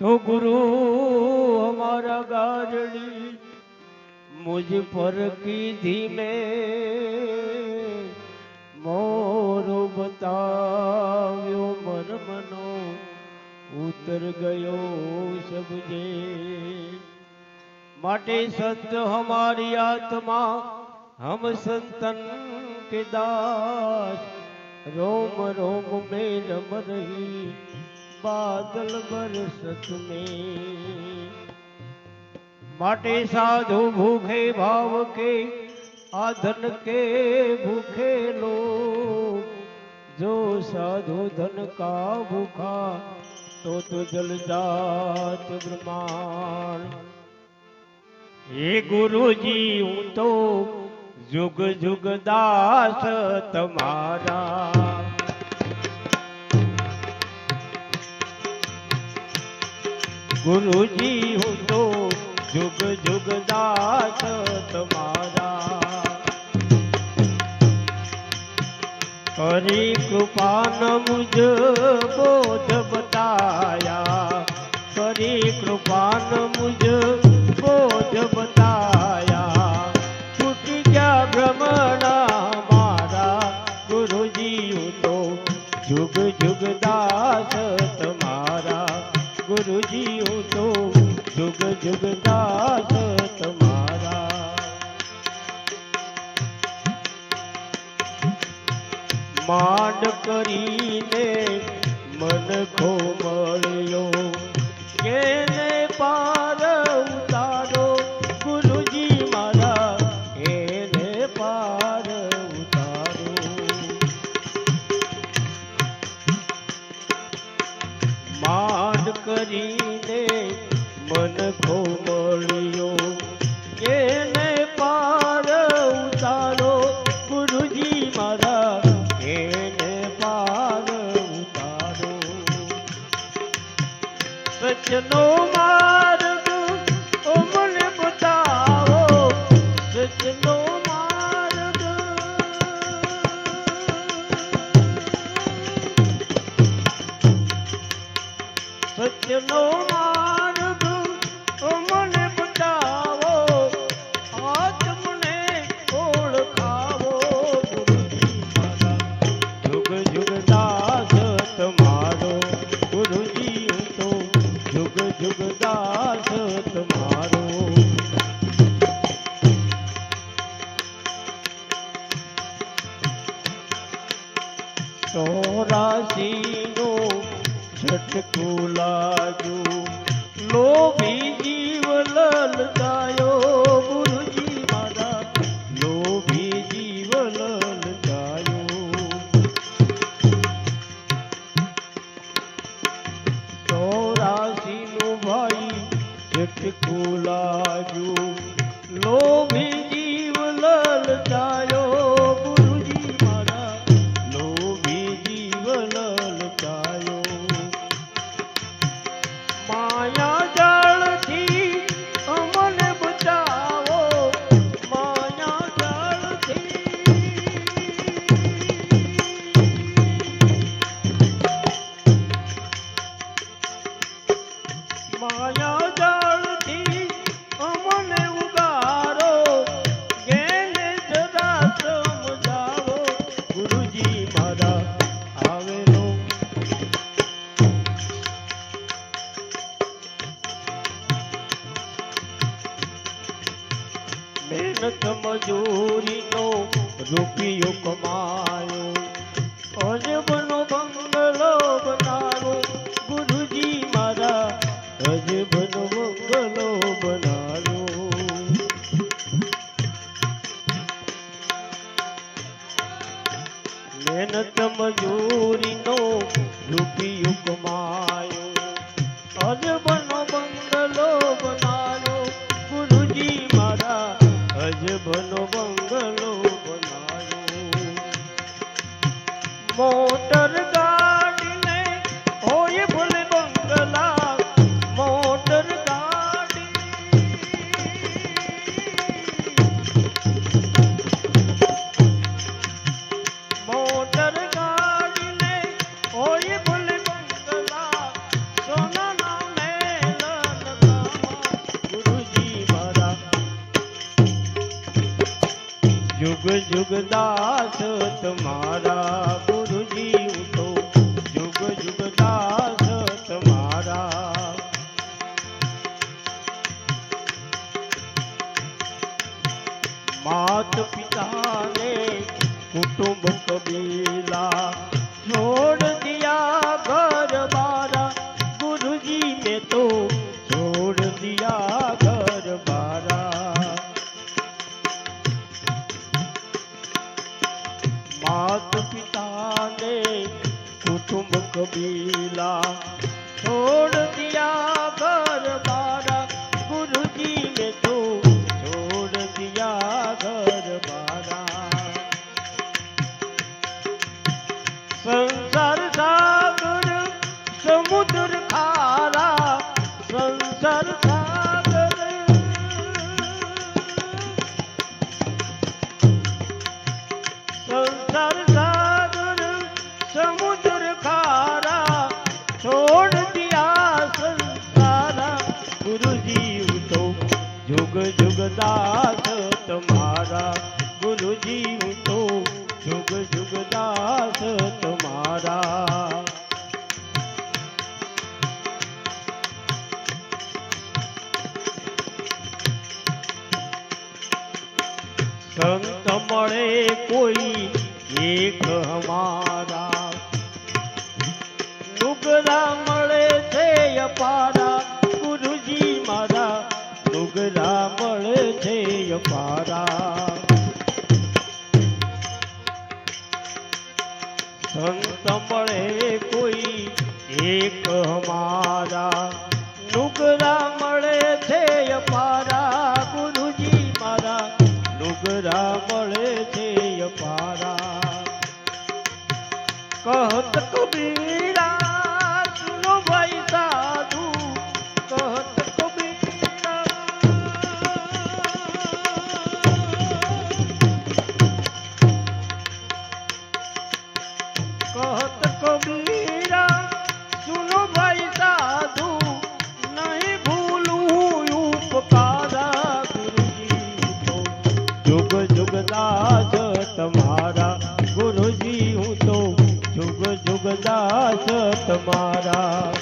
તો ગુરુ અમારા ગાજડી, મુજ પર કીધી મેં, મોરો બતાવ્યો મરમનો, ઉતર ગયો સબજે માટે સંત હમારી આત્મા, હમ સંતન કે દાસ, રોમ રોમ મેં રમ રહી. બાદલ બરસત મેં માટે સાધુ ભૂખે ભાવ કે આધન કે ભૂખે લો જો સાધુ ધન કા ભૂખા તો તો જલ જાત બ્રહ્માંડ હે ગુરુજી હું તો જુગ જુગ દાસ તમારા ગુરુજી હું તો જુગ જુગ દાસ તમારા. કરી કૃપાન મુજ બોધ બતાયા. કરી કૃપાન મુજ બોધ બતાયા. છૂટી ગયા ભ્રમણા મારા. ગુરુજી હું તો જુગ જુગ દાસ તમારા ગુરુજી હું તો જુગ જુગ દાસ તમારા. માંડ કરીને મન ખો મળ્યો. કરીને મન ખોમળ્યો. એને પાર ઉતારો ગુરુજી મારા એને પાર ઉતારો. સચનો સત્યનો માર્ગ મને બતાવો આત્મને ઓળખાવો, ગુરુજી મારા. જુગ જુગ દાસ તમારો, ગુરુજી તો જુગ જુગ દાસ તમારો. ચોરાશીનો છટકું લાગ્યું લોભી જીવ લલચાયો મજૂરીનો રૂપિયો કમાયો. અજબનો બંગલો બનાવો, ગુરુજી મારા અજબનો બંગલો બનાવો મહેનત મજૂરીનો રૂપિયો કમાયો. અજબનો અજબનો બંગલો બનાવ્યો. મોટર જુગ જુગ દાસ તમારા ગુરુજી તો જુગ જુગ દાસ તમારા માત પિતાને કુટુંબ કબીલા છોડ માત પિતાને કુટુંબ કબીલા જુગ જુગ દાસ તમારા ગુરુજી હું તો જુગ જુગ દાસ તમારા સંત મળે કોઈ એક હમારા નુગરા મળે છે અપારા નુગરા મળે છે અપારા સંત મળે કોઈ એક મારા નુગરા મળે છે અપારા ગુરુજી મારા. નુગરા મળે છે અપારા કહત કબીરા જુગ જુગદાસ તમારા. ગુરુજી હું તો જુગ જુગદાસ તમારા.